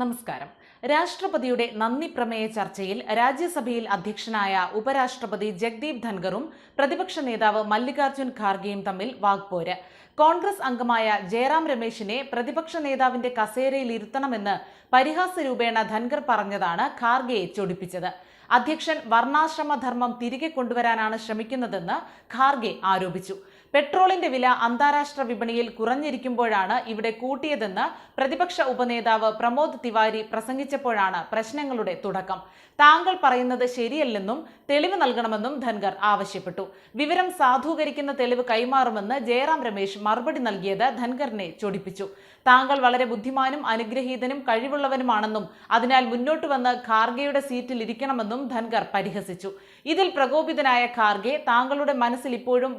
നമസ്കാരം. രാഷ്ട്രപതിയുടെ നന്ദി പ്രമേയ ചർച്ചയിൽ രാജ്യസഭയിൽ അധ്യക്ഷനായ ഉപരാഷ്ട്രപതി ജഗ്ദീപ് ധൻഖറും പ്രതിപക്ഷ നേതാവ് മല്ലികാർജുൻ ഖാർഗെയും തമ്മിൽ വാഗ്പോര്. കോൺഗ്രസ് അംഗമായ ജയറാം രമേശിനെ പ്രതിപക്ഷ നേതാവിന്റെ കസേരയിൽ ഇരുത്തണമെന്ന് പരിഹാസ രൂപേണ ധൻഖർ പറഞ്ഞതാണ് ഖാർഗെയെ ചൊടിപ്പിച്ചത്. അധ്യക്ഷൻ വർണാശ്രമധർമ്മം തിരികെ കൊണ്ടുവരാനാണ് ശ്രമിക്കുന്നതെന്ന് ഖാർഗെ ആരോപിച്ചു. പെട്രോളിന്റെ വില അന്താരാഷ്ട്ര വിപണിയിൽ കുറഞ്ഞിരിക്കുമ്പോഴാണ് ഇവിടെ കൂട്ടിയതെന്ന് പ്രതിപക്ഷ ഉപനേതാവ് പ്രമോദ് തിവാരി പ്രസംഗിച്ചപ്പോഴാണ് പ്രശ്നങ്ങളുടെ തുടക്കം. താങ്കൾ പറയുന്നത് ശരിയല്ലെന്നും തെളിവ് നൽകണമെന്നും ധൻഖർ ആവശ്യപ്പെട്ടു. വിവരം സാധൂകരിക്കുന്ന തെളിവ് കൈമാറുമെന്ന് ജയറാം രമേശ് മറുപടി നൽകിയത് ധൻഖറിനെ ചൊടിപ്പിച്ചു. താങ്കൾ വളരെ ബുദ്ധിമാനും അനുഗ്രഹീതനും കഴിവുള്ളവനുമാണെന്നും അതിനാൽ മുന്നോട്ട് വന്ന് ഖാർഗെയുടെ സീറ്റിൽ ഇരിക്കണമെന്നും ധൻഖർ പരിഹസിച്ചു. ഇതിൽ പ്രകോപിതനായ ഖാർഗെ താങ്കളുടെ മനസ്സിൽ ഇപ്പോഴും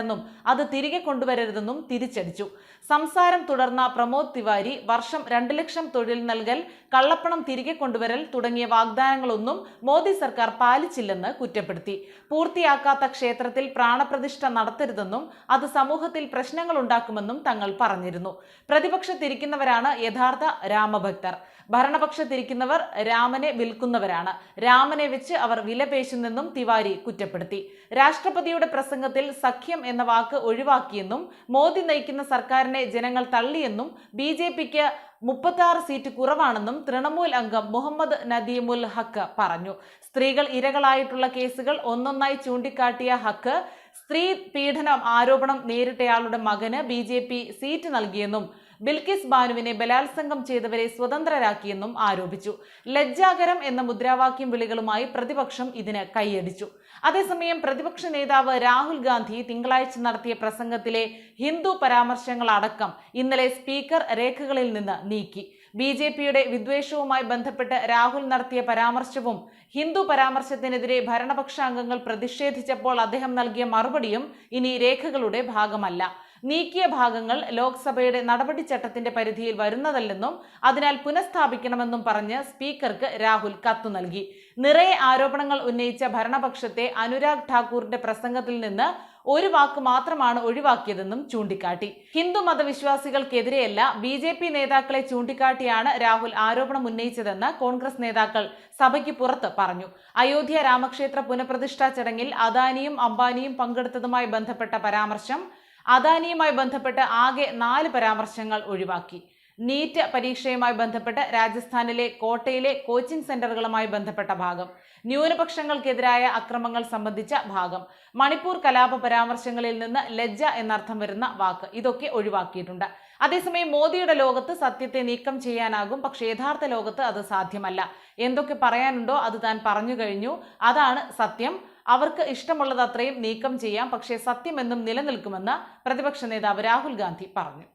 വർണാശ്രമമുണ്ടെന്നും അത് തിരികെ കൊണ്ടുവരരുതെന്നും തിരിച്ചടിച്ചു. സംസാരം തുടർന്ന പ്രമോദ് തിവാരി വർഷം രണ്ട് ലക്ഷം തൊഴിൽ നൽകൽ കള്ളപ്പണം തിരികെ കൊണ്ടുവരൽ തുടങ്ങിയ വാഗ്ദാനങ്ങളൊന്നും മോദി സർക്കാർ പാലിച്ചില്ലെന്ന് കുറ്റപ്പെടുത്തി. പൂർത്തിയാക്കാത്ത ക്ഷേത്രത്തിൽ പ്രാണപ്രതിഷ്ഠ നടത്തരുതെന്നും അത് സമൂഹത്തിൽ പ്രശ്നങ്ങൾ ഉണ്ടാക്കുമെന്നും തങ്ങൾ പറഞ്ഞിരുന്നു. പ്രതിപക്ഷത്തിരിക്കുന്നവരാണ് യഥാർത്ഥ രാമഭക്തർ. ഭരണപക്ഷത്തിരിക്കുന്നവർ രാമനെ വിൽക്കുന്നവരാണ്. രാമനെ വെച്ച് അവർ വിലപേശുന്നെന്നും തിവാരി കുറ്റപ്പെടുത്തി. രാഷ്ട്രപതിയുടെ പ്രസംഗത്തിൽ സഖ്യം എന്ന വാക്ക് ഒഴിവാക്കിയെന്നും മോദി നയിക്കുന്ന സർക്കാരിനെ ജനങ്ങൾ തള്ളിയെന്നും ബി ജെ പിക്ക് സീറ്റ് കുറവാണെന്നും തൃണമൂൽ അംഗം മുഹമ്മദ് നദീമുൽ ഹക്ക് പറഞ്ഞു. സ്ത്രീകൾ ഇരകളായിട്ടുള്ള കേസുകൾ ഒന്നൊന്നായി ചൂണ്ടിക്കാട്ടിയ ഹക്ക് സ്ത്രീ പീഡനം ആരോപണം നേരിട്ടയാളുടെ മകന് ബി സീറ്റ് നൽകിയെന്നും ബിൽക്കിസ് ബാനുവിനെ ബലാത്സംഗം ചെയ്തവരെ സ്വതന്ത്രരാക്കിയെന്നും ആരോപിച്ചു. ലജ്ജാകരം എന്ന മുദ്രാവാക്യം വിളികളുമായി പ്രതിപക്ഷം ഇതിന് കൈയടിച്ചു. അതേസമയം പ്രതിപക്ഷ നേതാവ് രാഹുൽ ഗാന്ധി തിങ്കളാഴ്ച നടത്തിയ പ്രസംഗത്തിലെ ഹിന്ദു പരാമർശങ്ങളടക്കം ഇന്നലെ സ്പീക്കർ രേഖകളിൽ നിന്ന് നീക്കി. ബി ജെ പിയുടെ വിദ്വേഷവുമായി ബന്ധപ്പെട്ട് രാഹുൽ നടത്തിയ പരാമർശവും ഹിന്ദു പരാമർശത്തിനെതിരെ ഭരണപക്ഷ അംഗങ്ങൾ പ്രതിഷേധിച്ചപ്പോൾ അദ്ദേഹം നൽകിയ മറുപടിയും ഇനി രേഖകളുടെ ഭാഗമല്ല. നീക്കിയ ഭാഗങ്ങൾ ലോക്സഭയുടെ നടപടിച്ചട്ടത്തിന്റെ പരിധിയിൽ വരുന്നതല്ലെന്നും അതിനാൽ പുനഃസ്ഥാപിക്കണമെന്നും പറഞ്ഞ് സ്പീക്കർക്ക് രാഹുൽ കത്തു നൽകി. നിറയെ ആരോപണങ്ങൾ ഉന്നയിച്ച ഭരണപക്ഷത്തെ അനുരാഗ് ഠാക്കൂറിന്റെ പ്രസംഗത്തിൽ നിന്ന് ഒരു വാക്ക് മാത്രമാണ് ഒഴിവാക്കിയതെന്നും ചൂണ്ടിക്കാട്ടി. ഹിന്ദു മതവിശ്വാസികൾക്കെതിരെയല്ല ബി ജെ പി നേതാക്കളെ ചൂണ്ടിക്കാട്ടിയാണ് രാഹുൽ ആരോപണം ഉന്നയിച്ചതെന്ന് കോൺഗ്രസ് നേതാക്കൾ സഭയ്ക്ക് പുറത്ത് പറഞ്ഞു. അയോധ്യ രാമക്ഷേത്ര പുനഃപ്രതിഷ്ഠാ ചടങ്ങിൽ അദാനിയും അംബാനിയും പങ്കെടുത്തതുമായി ബന്ധപ്പെട്ട പരാമർശം അദാനിയുമായി ബന്ധപ്പെട്ട് ആകെ നാല് പരാമർശങ്ങൾ ഒഴിവാക്കി. നീറ്റ് പരീക്ഷയുമായി ബന്ധപ്പെട്ട് രാജസ്ഥാനിലെ കോട്ടയിലെ കോച്ചിംഗ് സെന്ററുകളുമായി ബന്ധപ്പെട്ട ഭാഗം. ന്യൂനപക്ഷങ്ങൾക്കെതിരായ അക്രമങ്ങൾ സംബന്ധിച്ച ഭാഗം. മണിപ്പൂർ കലാപ പരാമർശങ്ങളിൽ നിന്ന് ലജ്ജ എന്നർത്ഥം വരുന്ന വാക്ക്. ഇതൊക്കെ ഒഴിവാക്കിയിട്ടുണ്ട്. അതേസമയം മോദിയുടെ ലോകത്ത് സത്യത്തെ നീക്കം ചെയ്യാനാകും. പക്ഷെ യഥാർത്ഥ ലോകത്ത് അത് സാധ്യമല്ല. എന്തൊക്കെ പറയാനുണ്ടോ അത് താൻ പറഞ്ഞു കഴിഞ്ഞു. അതാണ് സത്യം. അവർക്ക് ഇഷ്ടമുള്ളത് അത്രയും നീക്കം ചെയ്യാം. പക്ഷേ സത്യമെന്നും നിലനിൽക്കുമെന്ന് പ്രതിപക്ഷ നേതാവ് രാഹുൽ ഗാന്ധി പറഞ്ഞു.